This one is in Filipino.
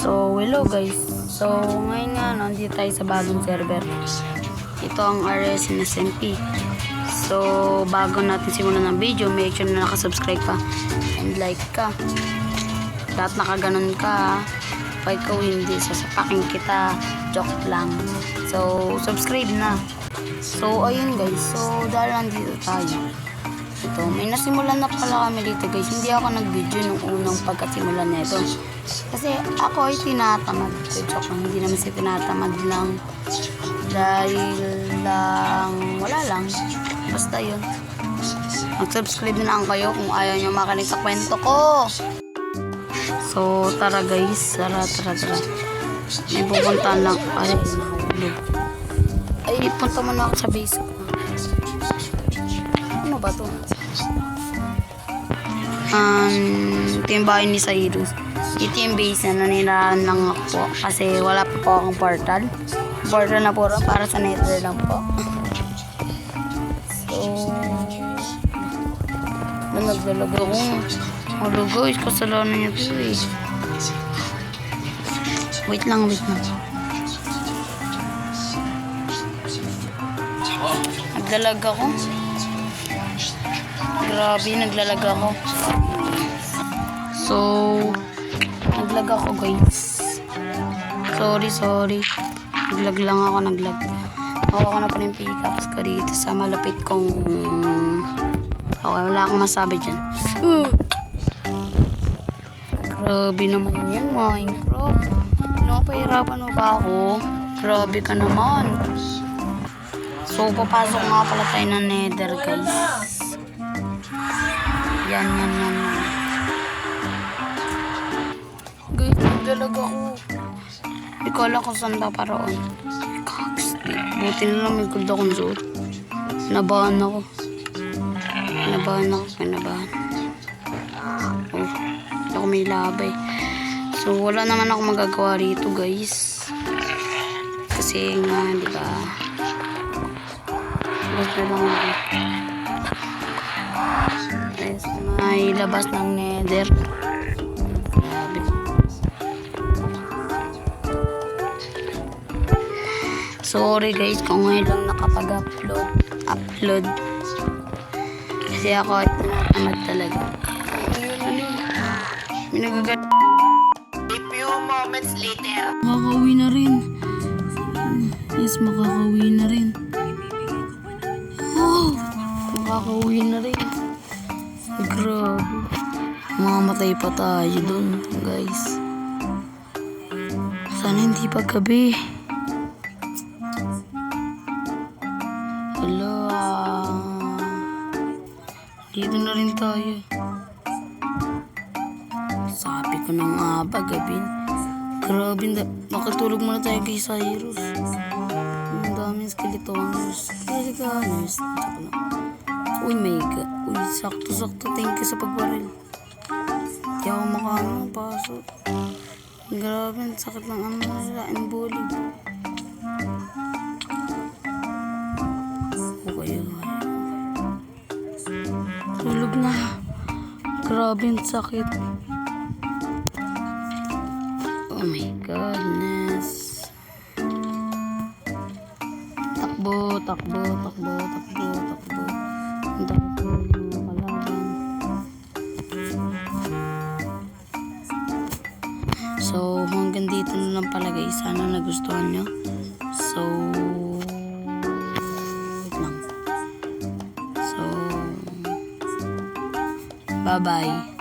So, hello guys. So, ngayon nga, nandito tayo sa bagong server. Ito ang RS na SMP. So, bago natin simulan ng video, make sure na nakasubscribe ka and like ka. Lahat nakaganon ka. Pag ikaw hindi, sasapakin kita. Joke lang. So, subscribe na. So, ayun guys. So, dahil nandito tayo. Ito, may nasimulan na pala kami dito guys. Hindi ako nag-video nung unang pagkasimulan nito. Kasi ako ay tinatamad. Joke lang, hindi naman si tinatamad lang. Dahil lang, wala lang. Basta yun. Mag-subscribe na lang kayo kung ayaw nyo makinig sa kwento ko. So, tara guys. Tara, tara, tara. May pupuntahan lang. Ay. Ay, punta muna ako sa base ko. Ano ba to? Um, ito yung bahay ni Cyrus. Ito yung base na naninirahan lang ako po. Kasi wala pa po akong portal. Portal na puro para sa nether lang po. So, na naglalag ako. Hello guys, kasalanan niyo to eh. Wait lang, wait lang. Naglalag ako. Grabe, naglalag ako. So, naglag ako guys. Sorry, sorry. Naglag lang ako, naglag. Ako ko na pa yung pickaxe ko dito sa malapit kong... Okay, wala akong masabi dyan. Uh! Grabe naman yan, Minecraft. Pinapahirapan mo ba ako? Grabe ka naman. So, papasok nga pala tayo ng nether, guys. Yan, yan, yan. yan. Guys, nagdalag ako. Hindi ko alam kung saan paparoon. Kaks, buti na lang may gold akong suot. Nabahan ako. Nabahan ako, kinabahan. Oh, ako may labay. So, wala naman ako magagawa rito, guys. Kasi nga, di ba? Basta lang ako. May labas ng nether. Sorry guys kung ngayon lang nakapag-upload. Upload. Kasi ako ay tinatamad talaga. May nagagat. A few moments later. Makakauwi na rin. Yes, makakauwi na rin. Oh, makakauwi na rin. Grabe. Mamatay pa tayo dun, guys. Sana hindi pa gabi. Ah. Dito na rin tayo. Sabi ko na nga ba, gabi. Grabe, makatulog muna tayo kay Cyrus. Ang daming skeletoners. Skeletoners. Tsaka na. Uy, my God. Uy, sakto-sakto. Thank you sa pagbaril. Hindi ako makaano, pasok. Grabe, ang sakit ng ano nila, emboli. Okay, okay. Tulog na. Grabe, ang sakit. Oh my goodness. Takbo, takbo, takbo, takbo, takbo. Dami ko yung. So, hanggang dito na lang pala guys. Sana nagustuhan nyo. So, wait lang. So, bye-bye.